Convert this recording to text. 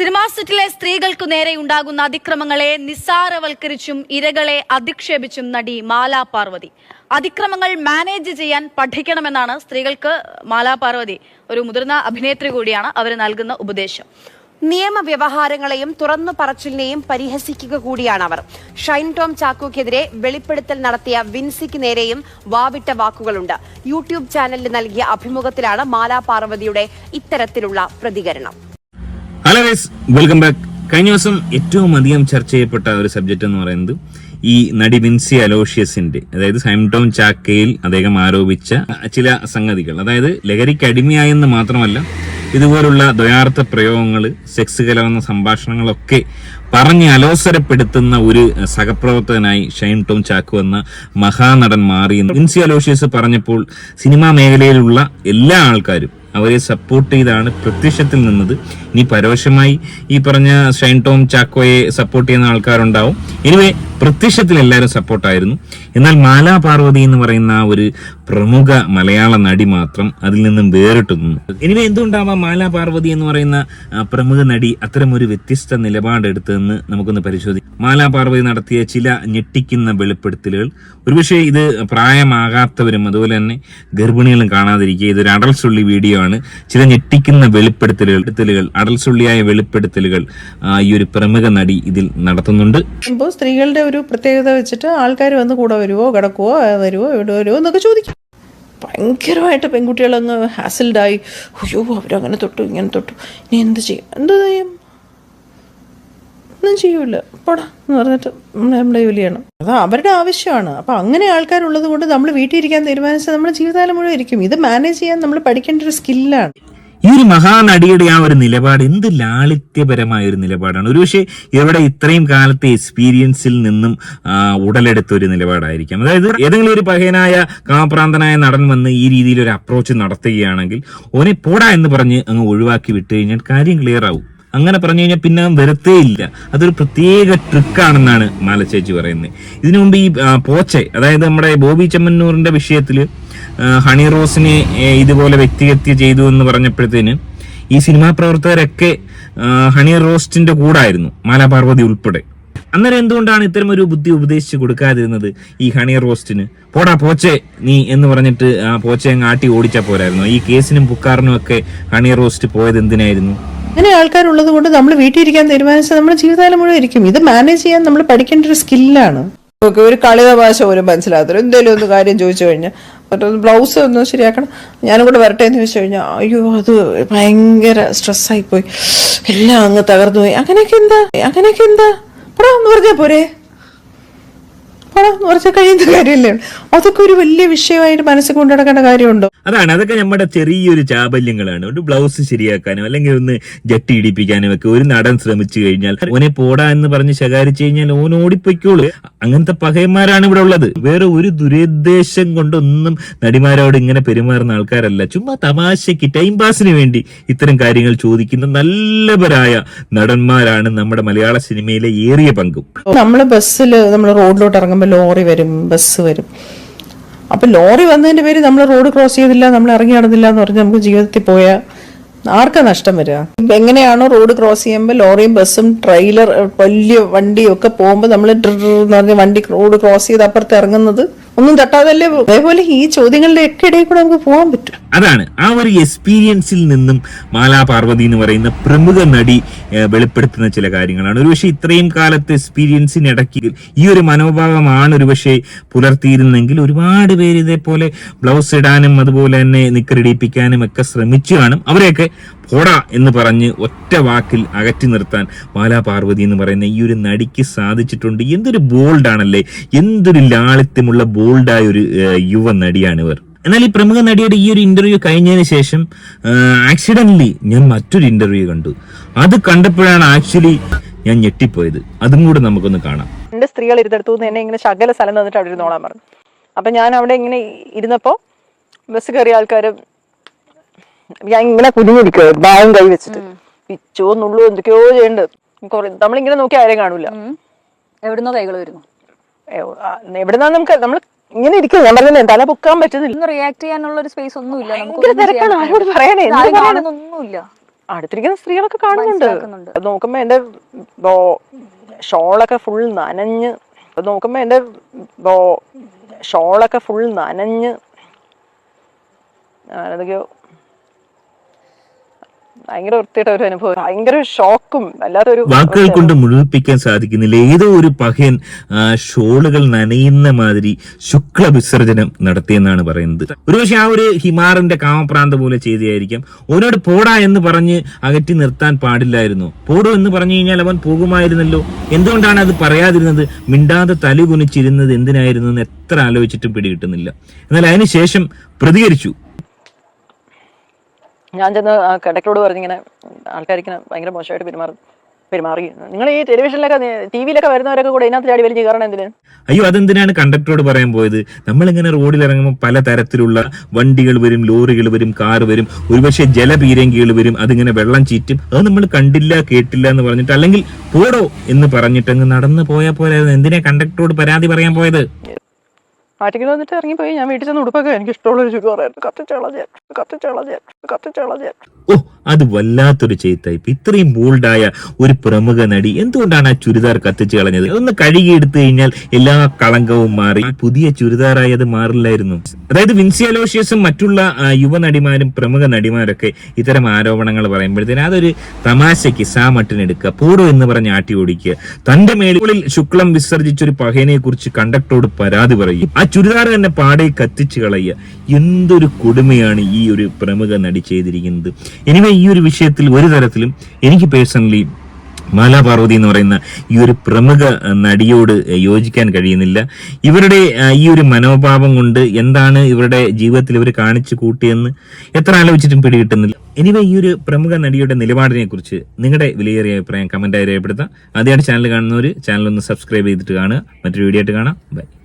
Cinema സെറ്റിലെ സ്ത്രീകൾക്കു നേരെ ഉണ്ടാകുന്ന അതിക്രമങ്ങളെ നിസ്സാരവൽക്കരിച്ചും ഇരകളെ അധിക്ഷേപിച്ചും നടി മാലാ പാർവതി. അതിക്രമങ്ങൾ മാനേജ് ചെയ്യാൻ പഠിക്കണമെന്നാണ് സ്ത്രീകൾക്ക് മാലാ പാർവതി ഒരു മുതിർന്ന അഭിനേത്രി കൂടിയാണ് അവർ നൽകുന്ന ഉപദേശം. നിയമവ്യവഹാരങ്ങളെയും തുറന്നു പറച്ചിലിനെയും പരിഹസിക്കുക കൂടിയാണ് അവർ. ഷൈൻ ടോം ചാക്കോക്കെതിരെ വെളിപ്പെടുത്തൽ നടത്തിയ വിൻസിക്ക് നേരെയും വാവിട്ട വാക്കുകളുണ്ട്. യൂട്യൂബ് ചാനലിന് നൽകിയ അഭിമുഖത്തിലാണ് മാലാ പാർവതിയുടെ ഇത്തരത്തിലുള്ള പ്രതികരണം. ഹലോ ഗൈസ് വെൽക്കം ബാക്ക് കഴിഞ്ഞ ദിവസം ഏറ്റവും അധികം ചർച്ച ചെയ്യപ്പെട്ട ഒരു സബ്ജക്റ്റ് എന്ന് പറയുന്നത് ഈ നടി വിൻസി അലോഷ്യസിന്റെ അതായത് സൈംടോം ചാക്കയിൽ അദ്ദേഹം ആരോപിച്ച ചില സംഗതികൾ. അതായത് ലഹരിക്ക് അടിമയായെന്ന് മാത്രമല്ല ഇതുപോലുള്ള ദ്വയാർത്ഥ പ്രയോഗങ്ങൾ സെക്സ് കലർന്ന സംഭാഷണങ്ങളൊക്കെ പറഞ്ഞ് അലോസരപ്പെടുത്തുന്ന ഒരു സഹപ്രവർത്തകനായി ഷൈൻ ടോം ചാക്കു എന്ന മഹാനടൻ മാറിയെന്ന് വിൻസി അലോഷ്യസ് പറഞ്ഞപ്പോൾ സിനിമാ മേഖലയിലുള്ള എല്ലാ ആൾക്കാരും അവരെ സപ്പോർട്ട് ചെയ്താണ് പ്രത്യക്ഷത്തിൽ നിന്നത്. ഇനി പരോക്ഷമായി ഈ പറഞ്ഞ ഷൈൻ ടോം ചാക്കോയെ സപ്പോർട്ട് ചെയ്യുന്ന ആൾക്കാരുണ്ടാവും. എനിവേ പ്രത്യക്ഷത്തിൽ എല്ലാവരും സപ്പോർട്ടായിരുന്നു. എന്നാൽ മാലാ പാർവതി എന്ന് പറയുന്ന ഒരു പ്രമുഖ മലയാള നടി മാത്രം അതിൽ നിന്നും വേറിട്ട് നിന്നു. എനിവേ എന്തുകൊണ്ടാവാം മാലാ പാർവതി എന്ന് പറയുന്ന പ്രമുഖ നടി അത്തരം ഒരു വ്യത്യസ്ത നിലപാടെടുത്തതെന്ന് നമുക്കൊന്ന് പരിശോധിക്കാം. മാലാ പാർവതി നടത്തിയ ചില ഞെട്ടിക്കുന്ന വെളിപ്പെടുത്തലുകൾ. ഒരുപക്ഷെ ഇത് പ്രായമാകാത്തവരും അതുപോലെ തന്നെ ഗർഭിണികളും കാണാതിരിക്കുക ഇതൊരു അടൽസുള്ളി വീഡിയോ ആണ്. ചില ഞെട്ടിക്കുന്ന വെളിപ്പെടുത്തലുകൾ വെളിപ്പെടുത്തലുകൾ അടൽസുള്ളിയായ വെളിപ്പെടുത്തലുകൾ ഈ ഒരു പ്രമുഖ നടി ഇതിൽ നടത്തുന്നുണ്ട്. സ്ത്രീകളുടെ ഒരു പ്രത്യേകത വെച്ചിട്ട് ആൾക്കാർ വന്ന് കൂടെ വരുമോ കിടക്കുവോ വരുമോ ഇവിടെ വരുമോ എന്നൊക്കെ ചോദിക്കും. ഭയങ്കരമായിട്ട് പെൺകുട്ടികളങ്ങ് ഹാസിൽഡായി അയ്യോ അവരങ്ങനെ തൊട്ടു ഇങ്ങനെ തൊട്ടു. ഇനി എന്ത് ചെയ്യും? എന്ത് ചെയ്യും? ഒന്നും ചെയ്യൂല. പോടാ എന്ന് പറഞ്ഞിട്ട് നമ്മുടെ ജോലി ചെയ്യണം. അത് അവരുടെ ആവശ്യമാണ്. അപ്പം അങ്ങനെ ആൾക്കാരുള്ളത് കൊണ്ട് നമ്മൾ വീട്ടിൽ ഇരിക്കാൻ തീരുമാനിച്ചാൽ നമ്മുടെ ജീവിതകാലം മുഴുവൻ ഇരിക്കും. ഇത് മാനേജ് ചെയ്യാൻ നമ്മൾ പഠിക്കേണ്ട ഒരു സ്കില്ലാണ് ഈ ഒരു മഹാനടിയുടെ ആ ഒരു നിലപാട് എന്ത് ലാളിത്യപരമായ ഒരു നിലപാടാണ്? ഒരുപക്ഷെ ഇവിടെ ഇത്രയും കാലത്തെ എക്സ്പീരിയൻസിൽ നിന്നും ഉടലെടുത്ത ഒരു നിലപാടായിരിക്കാം. അതായത് ഏതെങ്കിലും ഒരു പഹയനായ കാപ്രാന്തനായ നടൻ വന്ന് ഈ രീതിയിൽ ഒരു അപ്രോച്ച് നടത്തുകയാണെങ്കിൽ ഓനെ പോടാ എന്ന് പറഞ്ഞ് അങ്ങ് ഒഴിവാക്കി വിട്ട് കഴിഞ്ഞാൽ കാര്യം ക്ലിയർ ആവും. അങ്ങനെ പറഞ്ഞു കഴിഞ്ഞാൽ പിന്നെ വരത്തേ ഇല്ല. അതൊരു പ്രത്യേക ട്രിക്കാണെന്നാണ് മാലച്ചേച്ചി പറയുന്നത് ഇതിനു മുമ്പ് ഈ പോച്ചെ അതായത് നമ്മുടെ ബോബി ചെമ്മന്നൂറിന്റെ വിഷയത്തിൽ ഹണി റോസിനെ ഇതുപോലെ വ്യക്തിഹത്യ ചെയ്തു എന്ന് പറഞ്ഞപ്പോഴത്തേന് ഈ സിനിമാ പ്രവർത്തകരൊക്കെ ഹണി റോസ്റ്റിന്റെ കൂടായിരുന്നു മാലാപാർവതി ഉൾപ്പെടെ. അന്നേരം എന്തുകൊണ്ടാണ് ഇത്തരം ഒരു ബുദ്ധി ഉപദേശിച്ച് കൊടുക്കാതിരുന്നത് ഈ ഹണി റോസ്റ്റിന്? പോടാ പോച്ചെ നീ എന്ന് പറഞ്ഞിട്ട് പോച്ചെ അങ്ങ് ആട്ടി ഓടിച്ചാ പോരായിരുന്നു. ഈ കേസിനും പുക്കാറിനും ഒക്കെ ഹണി റോസ്റ്റ് പോയത് എന്തിനായിരുന്നു അങ്ങനെ ആൾക്കാരുള്ളത് കൊണ്ട് നമ്മൾ വീട്ടിൽ ഇരിക്കാൻ തീരുമാനിച്ചാൽ നമ്മുടെ ജീവിതകാലം മുഴുവൻ ഇരിക്കും. ഇത് മാനേജ് ചെയ്യാൻ നമ്മൾ പഠിക്കേണ്ട ഒരു സ്കില്ലാണ് നമുക്ക് ഒരു കളിത ഭാഷ പോലും മനസ്സിലാകത്തില്ല. എന്തെങ്കിലും ഒന്ന് കാര്യം ചോദിച്ചു കഴിഞ്ഞാൽ മറ്റൊന്ന് ബ്ലൗസ് ഒന്ന് ശരിയാക്കണം. ഞാനും കൂടെ വരട്ടെ എന്ന് ചോദിച്ചു കഴിഞ്ഞാൽ അയ്യോ അത് ഭയങ്കര സ്ട്രെസ്സായി പോയി. എല്ലാം അങ്ങ് തകർന്നു പോയി. അങ്ങനെയൊക്കെ എന്താ? അങ്ങനെയൊക്കെ എന്താ? പടാ എന്ന് പറഞ്ഞാൽ പോരെ. എന്ന് പറഞ്ഞാൽ കഴിയുന്ന കാര്യമല്ലേ? അതൊക്കെ ഒരു വലിയ വിഷയമായിട്ട് മനസ്സിൽ കൊണ്ടു നടക്കേണ്ട കാര്യമുണ്ടോ? അതാണ്. അതൊക്കെ നമ്മുടെ ചെറിയൊരു ചാബല്യങ്ങളാണ് ഒരു ബ്ലൗസ് ശരിയാക്കാനോ അല്ലെങ്കിൽ ഒന്ന് ജട്ടി ഇടിപ്പിക്കാനും ഒക്കെ ഒരു നടൻ ശ്രമിച്ചു കഴിഞ്ഞാൽ ഓനെ പോടാ എന്ന് പറഞ്ഞ് ശകാരിച്ചു കഴിഞ്ഞാൽ ഓൻ ഓടിപ്പൊയ്ക്കോളൂ. അങ്ങനത്തെ പകയന്മാരാണ് ഇവിടെ ഉള്ളത്. വേറെ ഒരു ദുരുദ്ദേശം കൊണ്ടൊന്നും നടിമാരോട് ഇങ്ങനെ പെരുമാറുന്ന ആൾക്കാരല്ല. ചുമ്മാ തമാശയ്ക്ക് ടൈം പാസിന് വേണ്ടി ഇത്തരം കാര്യങ്ങൾ ചോദിക്കുന്ന നല്ലവരായ നടന്മാരാണ് നമ്മുടെ മലയാള സിനിമയിലെ ഏറിയ പങ്കും. നമ്മൾ ബസ്സിൽ നമ്മൾ റോഡിലോട്ട് ഇറങ്ങുമ്പോൾ ലോറി വരും ബസ് വരും. അപ്പോൾ ലോറി വന്നതിന്റെ പേര് നമ്മൾ റോഡ് ക്രോസ് ചെയ്തില്ല നമ്മൾ ഇറങ്ങി നടന്നില്ല എന്ന് പറഞ്ഞ് നമുക്ക് ജീവിതത്തിൽ പോയ ആർക്കാ നഷ്ടം വരിക? എങ്ങനെയാണോ റോഡ് ക്രോസ് ചെയ്യുമ്പോൾ ലോറിയും ബസ്സും ട്രെയിലർ വലിയ വണ്ടിയും ഒക്കെ പോകുമ്പോൾ നമ്മൾ എന്ന് പറഞ്ഞ വണ്ടി റോഡ് ക്രോസ് ചെയ്ത് അപ്പുറത്ത് ഇറങ്ങുന്നത് ഒന്നും തട്ടാതല്ലേ? അതേപോലെ ഈ ചോദ്യങ്ങളുടെ ഒക്കെ ഇടയിൽ കൂടെ നമുക്ക് പോകാൻ പറ്റും. അതാണ് ആ ഒരു എക്സ്പീരിയൻസിൽ നിന്നും മാലാ പാർവതി എന്ന് പറയുന്ന പ്രമുഖ നടി വെളിപ്പെടുത്തുന്ന ചില കാര്യങ്ങളാണ്. ഒരുപക്ഷെ ഇത്രയും കാലത്തെ എക്സ്പീരിയൻസിനിടയ്ക്ക് ഈ ഒരു മനോഭാവമാണ് ഒരുപക്ഷെ പുലർത്തിയിരുന്നെങ്കിൽ ഒരുപാട് പേര് ഇതേപോലെ ബ്ലൗസ് ഇടാനും അതുപോലെ തന്നെ നിക്കറിടിപ്പിക്കാനും ഒക്കെ ശ്രമിച്ചു കാണും. അവരെയൊക്കെ പോടാ എന്ന് പറഞ്ഞ് ഒറ്റ വാക്കിൽ അകറ്റി നിർത്താൻ മാലാ പാർവതി എന്ന് പറയുന്ന ഈ ഒരു നടിക്ക് സാധിച്ചിട്ടുണ്ട്. എന്തൊരു ബോൾഡാണല്ലേ എന്തൊരു ലാളിത്യമുള്ള ബോൾഡായ ഒരു യുവ നടിയാണ് ഇവർ. എന്നാൽ ഈ പ്രമുഖ നടിയുടെ ഈ ഒരു ഇന്റർവ്യൂ കഴിഞ്ഞതിന് ശേഷം ആക്സിഡന്റലി ഞാൻ മറ്റൊരു ഇന്റർവ്യൂ കണ്ടു. അത് കണ്ടപ്പോഴാണ് ആക്ച്വലി ഞാൻ ഞെട്ടിപ്പോയത്. അതും കൂടെ നമുക്കൊന്ന് കാണാം. രണ്ട് സ്ത്രീകൾ ഇരുന്നെടുത്തു നിന്ന് എന്നെ ഇങ്ങനെ ശകല സ്ഥലം തന്നിട്ട് അവിടെ ഇരുന്നോളാൻ പറഞ്ഞു. അപ്പൊ ഞാൻ അവിടെ ഇങ്ങനെ ഇരുന്നപ്പോ ബസ് കയറിയ ആൾക്കാർ ഞാൻ ഇങ്ങനെ കുനിഞ്ഞിരിക്കുക ബാഗും കൈ വെച്ചിട്ട്. പിച്ചോ നുള്ളു എന്തൊക്കെയോ ചെയ്യുന്നുണ്ട് കുറെ നമ്മളിങ്ങനെ നോക്കി ആരെയും കാണൂല എവിടുന്നോ കൈകൾ വരുന്നു. എവിടുന്നാ നമുക്ക് നമ്മൾ ഇങ്ങനെ ഇരിക്കും. ഞാൻ പറഞ്ഞില്ലേ തല പൊക്കാൻ പറ്റുന്നില്ല റിയാക്ട് ചെയ്യാനുള്ള ഒരു സ്പേസ് ഒന്നുമില്ല ഭയങ്കര തിരക്കാണ്. ആരോട് എന്ത് പറയണേ? കാണുന്നൊന്നുമില്ല. അടുത്തിരിക്കുന്ന സ്ത്രീകളൊക്കെ കാണുന്നുണ്ട്. നോക്കുമ്പോ എന്റെ ഷോളൊക്കെ ഫുൾ നനഞ്ഞ് നോക്കുമ്പോ എന്റെ ഷോളൊക്കെ ഫുൾ നനഞ്ഞ് ഞാനതൊക്കെയോ ഭയങ്കര വൃത്തിയുടെ ഒരു അനുഭവം. ഭയങ്കര ഷോക്കും വല്ലാത്തൊരു വാക്കുകൾ കൊണ്ട് മുഴുവിപ്പിക്കാൻ സാധിക്കുന്നില്ല. ഏതോ ഒരു പഹയൻ ഷോളുകൾ നനയുന്ന മാതിരി ശുക്ല വിസർജനം നടത്തിയെന്നാണ് പറയുന്നത്. ഒരുപക്ഷെ ആ ഒരു ഹിമാറിന്റെ കാമപ്രാന്ത പോലെ ചെയ്തതായിരിക്കാം ഓനോട് പോടാ എന്ന് പറഞ്ഞ് അകറ്റി നിർത്താൻ പാടില്ലായിരുന്നു. പോടോ എന്ന് പറഞ്ഞു കഴിഞ്ഞാൽ അവൻ പോകുമായിരുന്നല്ലോ. എന്തുകൊണ്ടാണ് അത് പറയാതിരുന്നത്? മിണ്ടാതെ തലി കുനിച്ചിരുന്നത് എന്തിനായിരുന്നു എന്ന് എത്ര ആലോചിച്ചിട്ടും പിടികിട്ടുന്നില്ല. എന്നാൽ അതിനുശേഷം പ്രതികരിച്ചു. ഞാൻ ചെന്ന് ആ പറഞ്ഞു പറഞ്ഞിങ്ങനെ ആൾക്കാരിങ്ങനെ ഭയങ്കര മോശമായിട്ട് പെരുമാറും നിങ്ങൾ ഈ ടെലിവിഷനിലൊക്കെ ടി വിയിലൊക്കെ വരുന്നവരൊക്കെ കൂടെ ഇതിനകത്ത് ചാടി വലിച്ച് കയറണം അയ്യോ അതെന്തിനാണ് കണ്ടക്ടറോട് പറയാൻ പോയത്? നമ്മളിങ്ങനെ റോഡിൽ ഇറങ്ങുമ്പോൾ പല തരത്തിലുള്ള വണ്ടികൾ വരും ലോറികൾ വരും കാർ വരും ഒരുപക്ഷെ ജലപീരങ്കികൾ വരും അതിങ്ങനെ വെള്ളം ചീറ്റും. അത് നമ്മൾ കണ്ടില്ല കേട്ടില്ല എന്ന് പറഞ്ഞിട്ട് അല്ലെങ്കിൽ പോടോ എന്ന് പറഞ്ഞിട്ട് അങ്ങ് നടന്നു പോയാൽ പോരായിരുന്നു. എന്തിനാ കണ്ടക്ടറോട് പരാതി പറയാൻ പോയത്? ആറ്റിക്കൽ വന്നിട്ട് ഇറങ്ങിപ്പോയി. ഞാൻ വീട്ടിൽ ചെന്ന് ഉടുപ്പൊക്കെ എനിക്ക് ഇഷ്ടമുള്ള ഒരു ചുക്കുമാറായിരുന്നു കത്തിച്ചളഞ്ഞ് കത്തിച്ചളഞ്ഞ് കത്തിച്ചളഞ്ഞ് ഓ അത് വല്ലാത്തൊരു ചെയ്ത്തയപ്പ് ഇത്രയും ബോൾഡായ ഒരു പ്രമുഖ നടി എന്തുകൊണ്ടാണ് ആ ചുരിദാർ കത്തിച്ചു കളഞ്ഞത്? ഒന്ന് കഴുകിയെടുത്തു കഴിഞ്ഞാൽ എല്ലാ കളങ്കവും മാറി. പുതിയ ചുരിദാറായി അത് മാറില്ലായിരുന്നു. അതായത് വിൻസിയാലോഷ്യസും മറ്റുള്ള യുവ നടിമാരും പ്രമുഖ നടിമാരൊക്കെ ഇത്തരം ആരോപണങ്ങൾ പറയുമ്പോഴത്തേന് അതൊരു തമാശയ്ക്ക് സാമട്ടിനെടുക്കുക പോടോ എന്ന് പറഞ്ഞ് ആട്ടി ഓടിക്കുക. തന്റെ മേളിൽ ശുക്ലം വിസർജിച്ചൊരു പഹേനെ കുറിച്ച് കണ്ടക്ടറോട് പരാതി പറയും ആ ചുരിദാർ തന്നെ പാടെ കത്തിച്ചു കളയുക. എന്തൊരു കൊടുമയാണ് ഈ ഒരു പ്രമുഖ നടി ചെയ്തിരിക്കുന്നത്. എനിവേ ഈ ഒരു വിഷയത്തിൽ ഒരു തരത്തിലും എനിക്ക് പേഴ്സണലി മാലാ പാർവതി എന്ന് പറയുന്ന ഈ ഒരു പ്രമുഖ നടിയോട് യോജിക്കാൻ കഴിയുന്നില്ല. ഇവരുടെ ഈ ഒരു മനോഭാവം കൊണ്ട് എന്താണ് ഇവരുടെ ജീവിതത്തിൽ ഇവർ കാണിച്ചു കൂട്ടിയെന്ന് എത്ര ആലോചിച്ചിട്ടും പിടികിട്ടുന്നില്ല. എനിവേ ഈ ഒരു പ്രമുഖ നടിയുടെ നിലപാടിനെ കുറിച്ച് നിങ്ങളുടെ വിലയേറിയ അഭിപ്രായം കമന്റായി രേഖപ്പെടുത്താം. ആദ്യമായിട്ട് ചാനൽ കാണുന്നവർ ചാനൽ ഒന്ന് സബ്സ്ക്രൈബ് ചെയ്തിട്ട് കാണുക. മറ്റൊരു വീഡിയോ ആയിട്ട് കാണാം. ബൈ